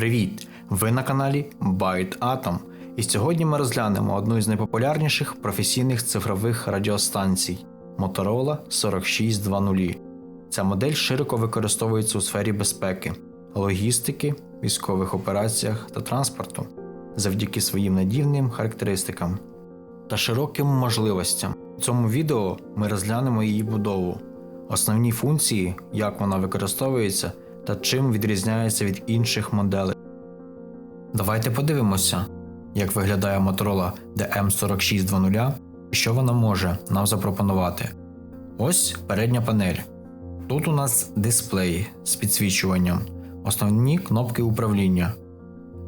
Привіт! Ви на каналі Byte Atom. І сьогодні ми розглянемо одну із найпопулярніших професійних цифрових радіостанцій Motorola 4620. Ця модель широко використовується у сфері безпеки, логістики, військових операціях та транспорту завдяки своїм надійним характеристикам та широким можливостям. У цьому відео ми розглянемо її будову, основні функції, як вона використовується та чим відрізняється від інших моделей. Давайте подивимося, як виглядає Motorola DM4620 і що вона може нам запропонувати. Ось передня панель. Тут у нас дисплей з підсвічуванням, основні кнопки управління,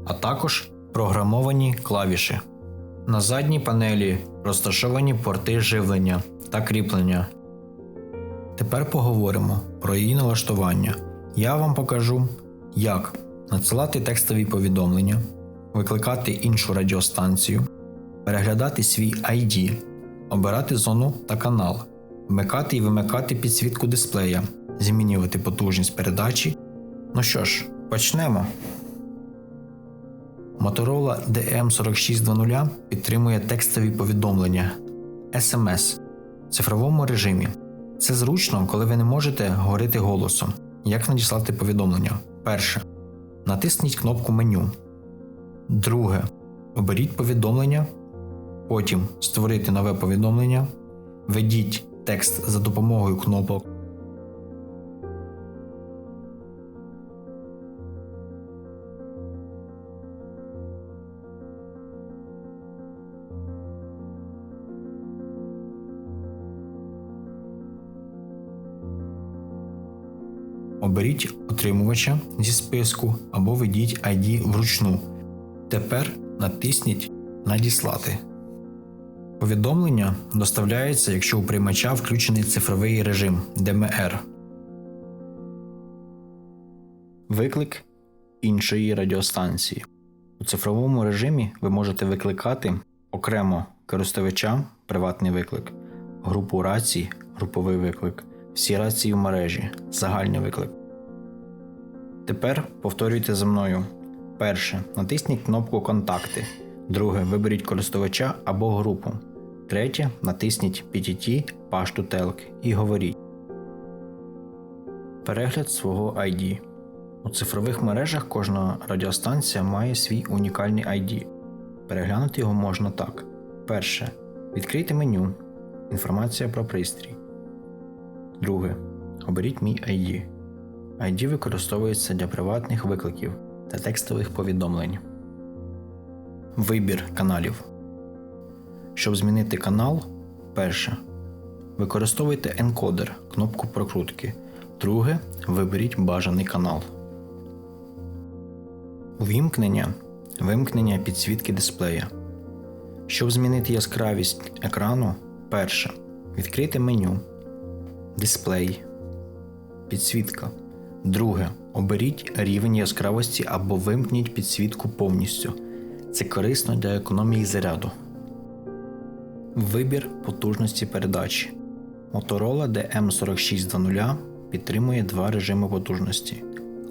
а також програмовані клавіші. На задній панелі розташовані порти живлення та кріплення. Тепер поговоримо про її налаштування. Я вам покажу, як надсилати текстові повідомлення, викликати іншу радіостанцію, переглядати свій ID, обирати зону та канал, вмикати і вимикати підсвітку дисплея, змінювати потужність передачі. Ну що ж, почнемо. Motorola DM4620 підтримує текстові повідомлення SMS в цифровому режимі. Це зручно, коли ви не можете говорити голосом. Як надіслати повідомлення? Перше. Натисніть кнопку меню. Друге. Оберіть повідомлення. Потім створити нове повідомлення. Введіть текст за допомогою кнопок. Оберіть отримувача зі списку або введіть ID вручну. Тепер натисніть Надіслати. Повідомлення доставляється, якщо у приймача включений цифровий режим DMR. Виклик іншої радіостанції. У цифровому режимі ви можете викликати окремо користувача приватний виклик, групу рацій груповий виклик, всі рації в мережі загальний виклик. Тепер повторюйте за мною. Перше. Натисніть кнопку Контакти. Друге. Виберіть користувача або групу. Третє. Натисніть PTT, пашту Телк і говоріть. Перегляд свого ID. У цифрових мережах кожна радіостанція має свій унікальний ID. Переглянути його можна так. Перше. Відкрийте меню. Інформація про пристрій. Друге. Оберіть мій ID. ID використовується для приватних викликів та текстових повідомлень. Вибір каналів. Щоб змінити канал, перше. Використовуйте енкодер кнопку прокрутки. Друге. Виберіть бажаний канал. Увімкнення. Вимкнення підсвітки дисплея. Щоб змінити яскравість екрану, перше. Відкрийте меню. Дисплей. Підсвітка. Друге. Оберіть рівень яскравості або вимкніть підсвітку повністю. Це корисно для економії заряду. Вибір потужності передачі. Motorola DM4620 підтримує два режими потужності: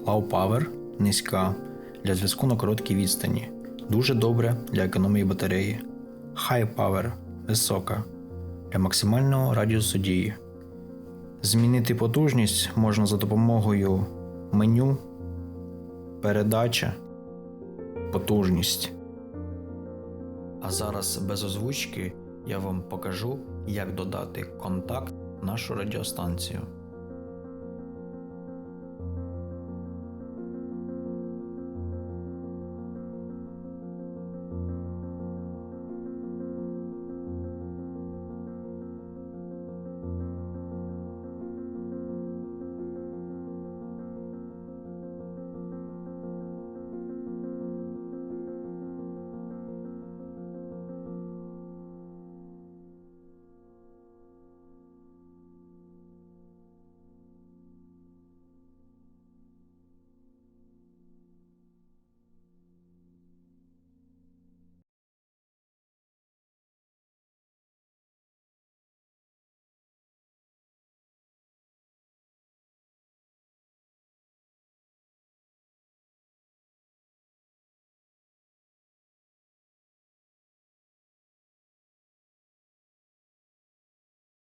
Low Power низька для зв'язку на короткій відстані. Дуже добре для економії батареї. High Power висока для максимального радіусу дії. Змінити потужність можна за допомогою меню, передача, потужність. А зараз без озвучки я вам покажу, як додати контакт нашу радіостанцію.